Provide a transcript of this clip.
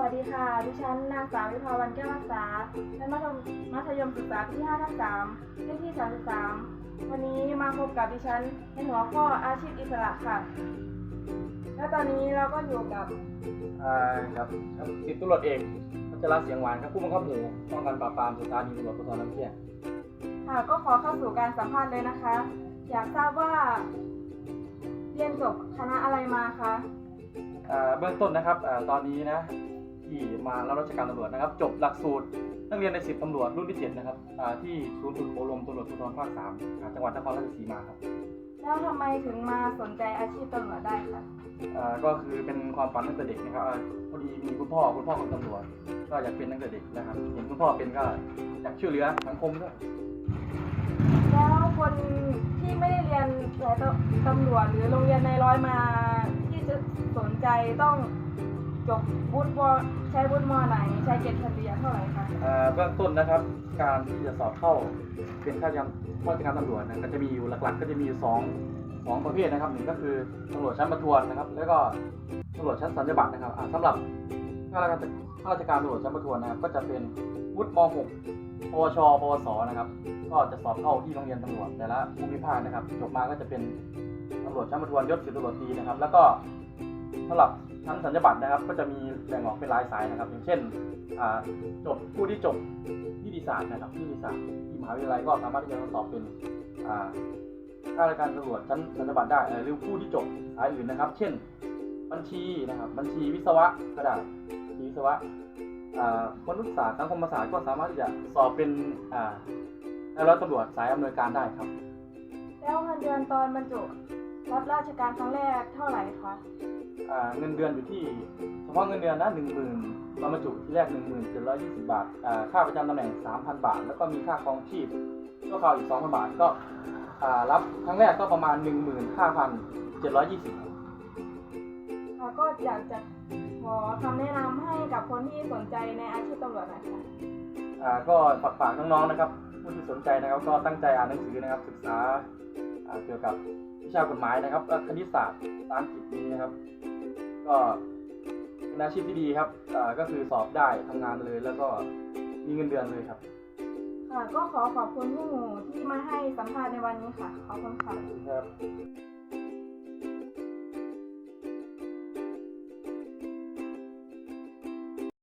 วัสดีค่ะ ดิฉันนางสาววิภาวันแก้วรักษาชั้นมัธยมมัธยมศึกษาปีที่5ทับ3เลขที่ 33 วันนี้มาพบกับดิฉันในหัวข้ออาชีพอิสระค่ะ และตอนนี้เราก็อยู่กับอ่าครับครับสิบตำรวจเอกพัชรเสียงหวานครับผู้บังคับหมู่ป้องกันปราบปรามสถานีตำรวจภูธรน้ำเที่ยงค่ะก็ขอเข้าสู่การสัมภาษณ์เลยนะคะ อยากทราบว่า เรียนจบคณะอะไรมาคะอ่าเบื้องต้นนะครับอ่าตอนนี้นะ ที่มารับราชการตำรวจนะครับ จบหลักสูตรนักเรียนในสิบตำรวจรุ่นที่เจ็ดนะครับอ่าที่ศูนย์ฝึกอบรมตำรวจภูธรภาคสามอ่าจังหวัดนครราชสีมาครับแล้วทำไมถึงมาสนใจอาชีพตำรวจได้คะอ่าก็คือเป็นความฝันตั้งแต่เด็กนะครับอ่าพอดีมีคุณพ่อคุณพ่อเป็นตำรวจ ก็อยากเป็นตั้งแต่เด็กนะครับเห็นคุณพ่อเป็นก็อยากช่วยเหลือสังคมด้วยแล้วคนที่ไม่ได้เรียนสายตำรวจหรือโรงเรียนในร้อยมาที่จะสนใจต้อง จบวุฒิวใช้วุฒิมไหน ใช้เกรดเฉลี่ยเท่าไหร่คะเอ่อเบื้องต้นนะครับ การที่จะสอบเข้าเป็นข้าราชการข้าราชการตำรวจนะก็จะมีอยู่หลักๆ ก็จะมีอยู่สองสองประเภทนะครับหนึ่งก็คือตำรวจชั้นประทวนนะครับ แล้วก็ตำรวจชั้นสัญญบัตรนะครับอ่าสำหรับข้าราชการข้าราชการตำรวจชั้นประทวนนะครับก็จะเป็นวุฒิม .6 ปวช ปวส นะครับ ก็จะสอบเข้าที่โรงเรียนตำรวจแต่ละภูมิภาคนะครับจบมาก็จะเป็นตำรวจชั้นประทวนยศสิบตำรวจตรีนะครับ แล้วก็ สำหรับชั้นสัญญาบัตรนะครับ ก็จะมีแบ่งออกเป็นรายสายนะครับ อย่างเช่นจบผู้ที่จบนิติศาสตร์นะครับนิติศาสตร์ที่มหาวิทยาลัยก็สามารถที่จะสอบเป็นข้าราชการตำรวจชั้นสัญญาบัตรได้หรือผู้ที่จบสายอื่นนะครับ เช่น บัญชีนะครับ บัญชีวิศวะก็ได้บัญชีวิศวะมนุษยศาสตร์สังคมศาสตร์ก็สามารถที่จะสอบเป็นอ่าในร้อยตำรวจสายอำนวยการได้ครับ แล้วเงินเดือนตอนบรรจุรับราชการครั้งแรกเท่าไหร่คะ เงินเดือนอยู่ที่เฉพาะเงินเดือนนะหนึ่งหมื่นตอนบรรจุที่แรกหนึ่งหมื่นเจ็ดร้อยยี่สิบบาทอ่าค่าประจำตำแหน่งสามพันบาท แล้วก็มีค่าครองชีพชั่วคราวอีกสองพันบาทก็อ่ารับครั้งแรกก็ประมาณหนึ่งหมื่นห้าพันเจ็ดร้อยยี่สิบค่ะก็อยากจะขอคำแนะนำให้กับคนที่สนใจในอาชีพตำรวจหน่อยค่ะอ่าก็ฝากฝากน้องๆนะครับผู้ที่สนใจนะครับก็ตั้งใจอ่านหนังสือนะครับศึกษาอ่าเกี่ยวกับวิชากฎหมายนะครับและคณิตศาสตร์ภาษาอังกฤษนี้นะครับ ก็เป็นอาชีพที่ดีครับอ่าก็คือสอบได้ทำงานเลย แล้วก็มีเงินเดือนเลยครับค่ะก็ขอขอบคุณพี่หมูที่มาให้สัมภาษณ์ในวันนี้ค่ะ ขอบคุณค่ะ ครับ